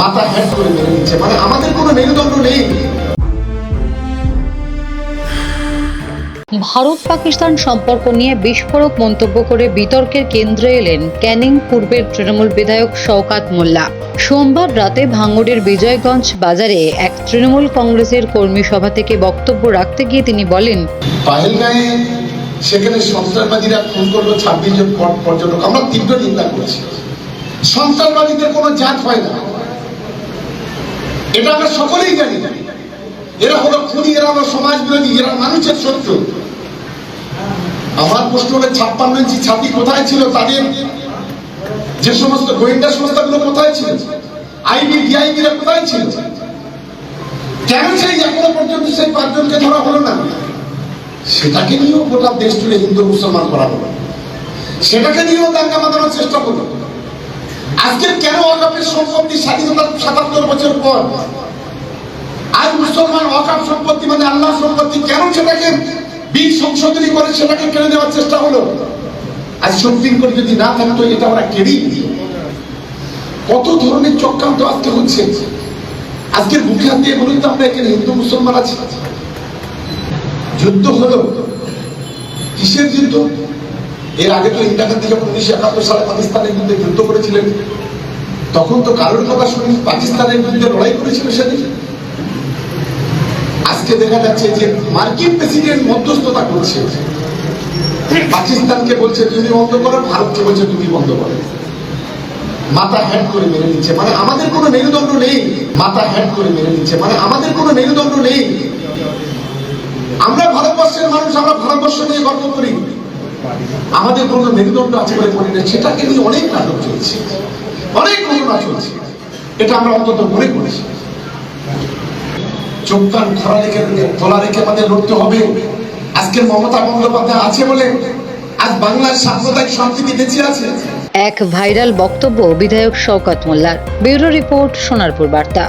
মাথা হ্যাট করে মেরে দিচ্ছে। মানে আমাদের কোনো মেরুদণ্ড নেই। ভারত পাকিস্তান সম্পর্ক নিয়ে বিস্ফোরক মন্তব্য করে বিতর্কের কেন্দ্রে এলেন ক্যানিং পূর্বের তৃণমূল বিধায়ক শওকাত মোল্লা। সোমবার রাতে ভাঙড়ের বিজয়গঞ্জ বাজারে এক তৃণমূল কংগ্রেসের কর্মী সভা থেকে বক্তব্য রাখতে গিয়ে তিনি বলেন সেখানে সন্ত্রাসবাদীরা খুন করল ছাব্বিশ জন পর্যটক। আমরা তীব্র নিন্দা করেছি। সন্ত্রাসবাদীদের কোনো জাত হয় না। এটা আমরা সকলেই জানি। এরা হলো খুনি, এরা হলো সমাজ বিরোধী এরা মানুষের শত্রু। আমার প্রশ্ন হলো, ছাপ্পান্ন ইঞ্চি ছাতি কোথায় ছিল? তাদের যে সমস্ত গোয়েন্দা সংস্থাগুলো কোথায় ছিল? আইবি ডিআইবিরা কোথায় ছিল? কেন সেই এখনও পর্যন্ত সেই পাঁচজনকে ধরা হলো না? সেটাকে নিয়েও গোটা দেশ জুড়ে হিন্দু মুসলমান করা হলো। সেটাকে নিয়েও দাঙ্গা বাঁধানোর চেষ্টা করল। আজকে কেন অকাপের সম্পত্তি স্বাধীনতার সাতাত্তর বছর পর? আজ মুসলমান অকাপ সম্পত্তি মানে আল্লাহ সম্পত্তি, কেন সেটাকে বীর সংশোধনী করে সেটাকে কেড়ে দেওয়ার চেষ্টা হলো? আজ সুপ্রিম কোর্ট যদি না থাকতো, এটা আমরা কেড়েই কত ধরনের চক্রান্ত আজকে হচ্ছে? আজকের মুখে হাত দিয়ে বলুন তো, আমরা এখানে হিন্দু মুসলমান আছি। যুদ্ধ হলো। কিসের যুদ্ধ? এর আগে তো ইন্দিরা গান্ধী যখন উনিশশো একাত্তর সালে পাকিস্তানের বিরুদ্ধে যুদ্ধ করেছিলেন। তখন তো কারোর কথা শুনি পাকিস্তানের বিরুদ্ধে লড়াই করেছিল সেদিন। আজকে দেখা যাচ্ছে যে মার্কিন প্রেসিডেন্ট মধ্যস্থতা করছে। পাকিস্তানকে বলছে, তুমি বন্ধ করো, ভারতকে বলছে, তুমি বন্ধ করো। মাথা হ্যাট করে মেরে দিচ্ছে। মানে আমাদের কোনো মেরুদণ্ড নেই। মাথা হ্যাট করে মেরে দিচ্ছে। মানে আমাদের কোনো মেরুদণ্ড নেই। আমরা ভারতবর্ষের মানুষ, আমরা ভারতবর্ষ নিয়ে গর্ব করি। আমাদের কোনো মেরুদণ্ড আছে বলে মনে নেই। সেটাকে নিয়ে অনেক নাটক চলছে। অনেক ঘটনা চলছে। এটা আমরা অন্তত মনে করেছি। চোখ কান খোলা রেখে খোলা রেখে আমাদের লড়তে হবে। আজকের মমতা বন্দ্যোপাধ্যায় আছে বলে আজ বাংলার সাম্প্রদায়িক সম্প্রীতি বেঁচে আছে। এক ভাইরাল বক্তব্য বিধায়ক শওকত মোল্লার। ব্যুরো রিপোর্ট সোনারপুর বার্তা।